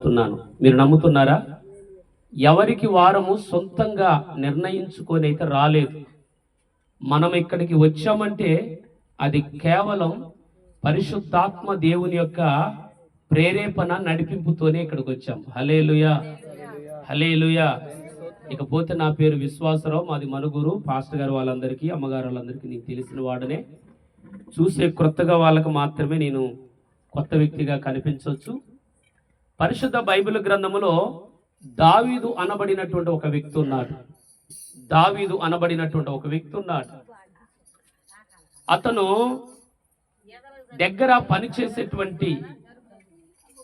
చెప్తున్నాను మీరు నమ్ముతున్నారా? ఎవరికి వారము సొంతంగా నిర్ణయించుకొని అయితే రాలేదు. మనం ఇక్కడికి వచ్చామంటే అది కేవలం పరిశుద్ధాత్మ దేవుని యొక్క ప్రేరేపణ నడిపింపుతోనే ఇక్కడికి వచ్చాం. హలేలుయా హలేలుయా ఇకపోతే నా పేరు విశ్వాసరావు మాది మనుగురు. పాస్టర్ గారు వాళ్ళందరికీ అమ్మగారు వాళ్ళందరికీ నీకు తెలిసిన వాడనే. చూసే క్రొత్తగా వాళ్ళకు మాత్రమే నేను కొత్త వ్యక్తిగా కనిపించవచ్చు. పరిశుద్ధ బైబిల్ గ్రంథములో దావీదు అనబడినటువంటి ఒక వ్యక్తి ఉన్నాడు. దావీదు అనబడినటువంటి ఒక వ్యక్తి ఉన్నాడు. అతను దగ్గర పనిచేసేటువంటి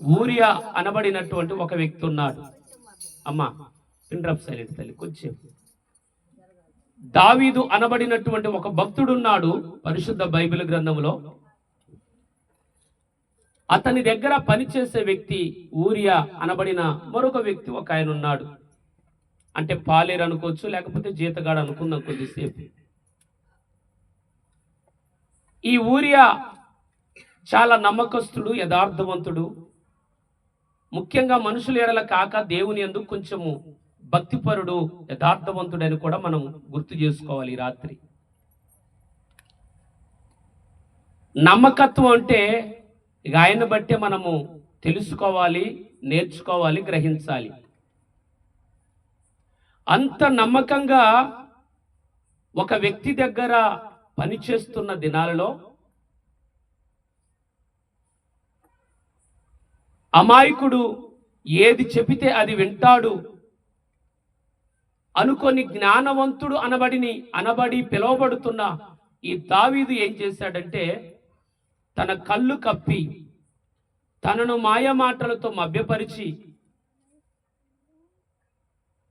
ఊరియా అనబడినటువంటి ఒక వ్యక్తి ఉన్నాడు. అమ్మా ఇండ్రప్ సైలెంట్ తల్లి కొంచెం. దావీదు అనబడినటువంటి ఒక భక్తుడున్నాడు పరిశుద్ధ బైబిల్ గ్రంథంలో అతని దగ్గర పనిచేసే వ్యక్తి ఊరియా అనబడిన మరొక వ్యక్తి ఒక ఆయన ఉన్నాడు. అంటే పాలేరు అనుకోవచ్చు లేకపోతే జీతగాడు అనుకుందాం కొద్దిసేపు. ఈ ఊరియా చాలా నమ్మకస్తుడు యథార్థవంతుడు. ముఖ్యంగా మనుషుల ఎడల కాక దేవుని ఎందుకు కొంచెము భక్తిపరుడు యథార్థవంతుడని కూడా మనం గుర్తు చేసుకోవాలి ఈ రాత్రి. నమ్మకత్వం అంటే ఇక ఆయన బట్టే మనము తెలుసుకోవాలి నేర్చుకోవాలి గ్రహించాలి. అంత నమ్మకంగా ఒక వ్యక్తి దగ్గర పనిచేస్తున్న దినాలలో అమాయకుడు ఏది చెబితే అది వింటాడు. అనుకొని జ్ఞానవంతుడు అనబడిని అనబడి పిలువబడుతున్న ఈ దావీదు ఏం చేశాడంటే తన కళ్ళు కప్పి తనను మాయ మాటలతో మభ్యపరిచి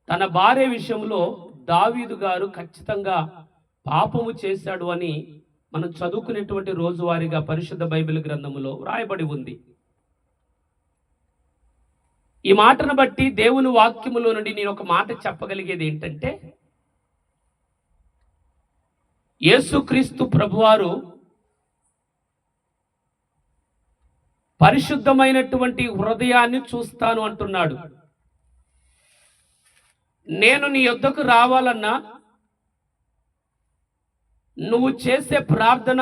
తన భార్య విషయంలో దావీదు గారు ఖచ్చితంగా పాపము చేశాడు అని మనం చదువుకునేటువంటి రోజువారీగా పరిశుద్ధ బైబిల్ గ్రంథములో వ్రాయబడి ఉంది. ఈ మాటను బట్టి దేవుని వాక్యములో నుండి నేను ఒక మాట చెప్పగలిగేది ఏంటంటే యేసుక్రీస్తు ప్రభువారు పరిశుద్ధమైనటువంటి హృదయాన్ని చూస్తాను అంటున్నాడు. నేను నీ యొద్దకు రావాలన్నా నువ్వు చేసే ప్రార్థన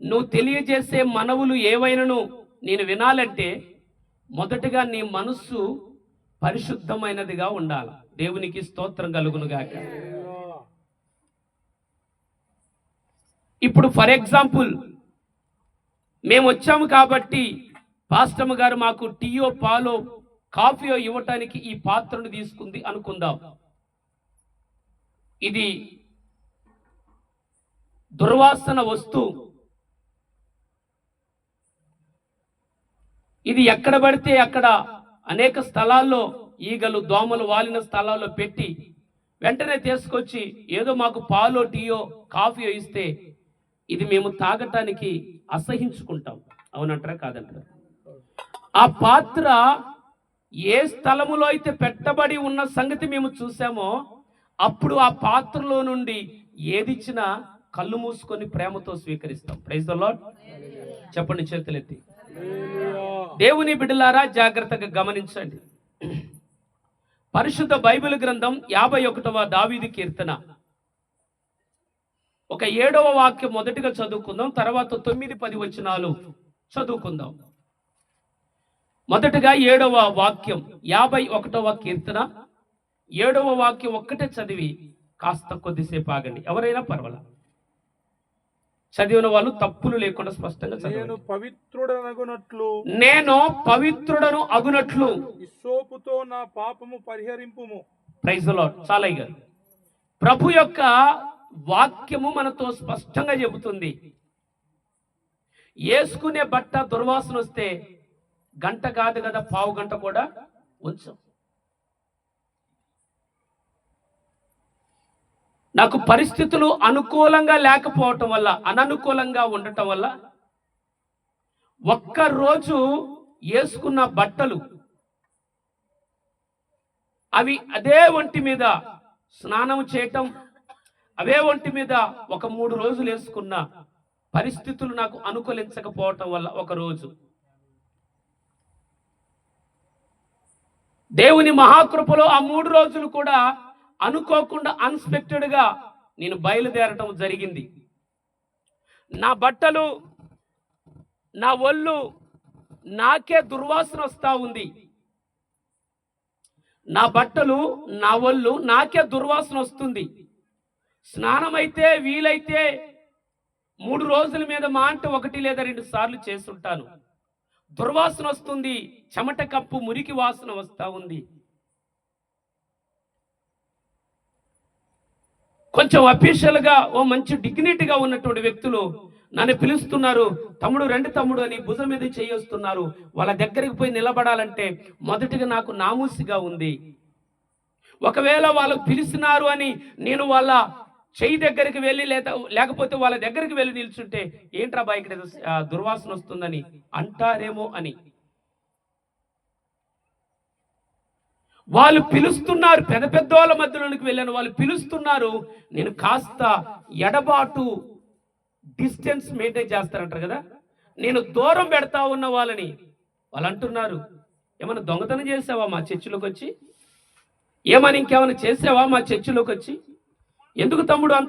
నువ్వు తెలియజేసే మనవులు ఏవైనను నేను వినాలంటే మొదటగా నీ మనస్సు పరిశుద్ధమైనదిగా ఉండాలి. దేవునికి స్తోత్రం కలుగునుగాక ఇప్పుడు ఫర్ ఎగ్జాంపుల్ మేము వచ్చాము కాబట్టి పాస్టమ్ గారు మాకు టీయో పాలో కాఫీయో ఇవ్వటానికి ఈ పాత్రను తీసుకుంది అనుకుందాం. ఇది దుర్వాసన వస్తు ఇది ఎక్కడ పడితే అక్కడ అనేక స్థలాల్లో ఈగలు దోమలు వాలిన స్థలాల్లో పెట్టి వెంటనే తీసుకొచ్చి ఏదో మాకు పాలో టీయో కాఫీయో ఇస్తే ఇది మేము తాగటానికి అసహించుకుంటాం. అవునంటారా? కాదంటారా? ఆ పాత్ర ఏ స్థలములో అయితే పెట్టబడి ఉన్న సంగతి మేము చూసామో అప్పుడు ఆ పాత్రలో నుండి ఏదిచ్చినా కళ్ళు మూసుకొని ప్రేమతో స్వీకరిస్తాం. ప్రైజ్ ద చెప్పండి చేతులెత్తి. దేవుని బిడ్డలారా జాగ్రత్తగా గమనించండి. పరిశుద్ధ బైబిల్ గ్రంథం యాభై ఒకటవ దావీది కీర్తన. ఒక ఏడవ వాక్యం మొదటిగా చదువుకుందాం తర్వాత తొమ్మిది పది వచనాలు చదువుకుందాం. మొదటగా ఏడవ వాక్యం యాభై ఒకటవ కీర్తన. ఏడవ వాక్యం ఒక్కటే చదివి కాస్త కొద్దిసేపు ఆగండి. ఎవరైనా పర్వాలా? చదివిన వాళ్ళు తప్పులు లేకుండా స్పష్టంగా నేను పవిత్రుడనగునట్లు నేను పవిత్రుడను అగునట్లు ఇస్సోపుతో నా పాపము పరిహరింపుము. ప్రైజ్ లాడ్ చాలయ్య గారు. ప్రభు యొక్క వాక్యము మనతో స్పష్టంగా చెబుతుంది. వేసుకునే బట్ట దుర్వాసన వస్తే గంట కాదు కదా పావు గంట కూడా ఉంచం. నాకు పరిస్థితులు అనుకూలంగా లేకపోవటం వల్ల అననుకూలంగా ఉండటం వల్ల ఒక్క రోజు వేసుకున్న బట్టలు అవి అదే ఒంటి మీద స్నానం చేయటం అవే ఒంటి మీద ఒక మూడు రోజులు వేసుకున్న పరిస్థితులు నాకు అనుకూలించకపోవటం వల్ల ఒక రోజు. దేవుని మహాకృపలో ఆ మూడు రోజులు కూడా అనుకోకుండా అన్స్పెక్టెడ్గా నేను బయలుదేరటం జరిగింది. నా బట్టలు నా ఒళ్ళు నాకే దుర్వాసన వస్తా ఉంది. నా బట్టలు నా ఒళ్ళు నాకే దుర్వాసన వస్తుంది. స్నానం అయితే వీలైతే మూడు రోజుల మీద మా అంటే ఒకటి లేదా రెండు సార్లు చేస్తుంటాను దుర్వాసన వస్తుంది చెమట కప్పు మురికి వాసన వస్తూ ఉంది. కొంచెం అఫీషియల్గా ఓ మంచి డిగ్నిటీగా ఉన్నటువంటి వ్యక్తులు నన్ను పిలుస్తున్నారు. తమ్ముడు రెండు తమ్ముడు అని భుజం మీద చేయొస్తున్నారు వాళ్ళ దగ్గరికి పోయి నిలబడాలంటే మొదటిగా నాకు నామూసిగా ఉంది. ఒకవేళ వాళ్ళు పిలిచినారు అని నేను వాళ్ళ చెయ్యి దగ్గరికి వెళ్ళి లేదా లేకపోతే వాళ్ళ దగ్గరికి వెళ్ళి నిల్చుంటే ఏంట్రా బా ఇక్కడ దుర్వాసన వస్తుందని అంటారేమో అని. వాళ్ళు పిలుస్తున్నారు పెద్ద పెద్ద వాళ్ళ మధ్యలోనికి వెళ్ళాను వాళ్ళు పిలుస్తున్నారు నేను కాస్త ఎడబాటు డిస్టెన్స్ మెయింటైన్ చేస్తారంటారు కదా? నేను దూరం పెడతా ఉన్న వాళ్ళని వాళ్ళు అంటున్నారు ఏమైనా దొంగతనం చేసావా మా చర్చిలోకి వచ్చి ఏమని ఇంకేమైనా చేసావా మా చర్చిలోకి వచ్చి ఎందుకు తమ్ముడు అంత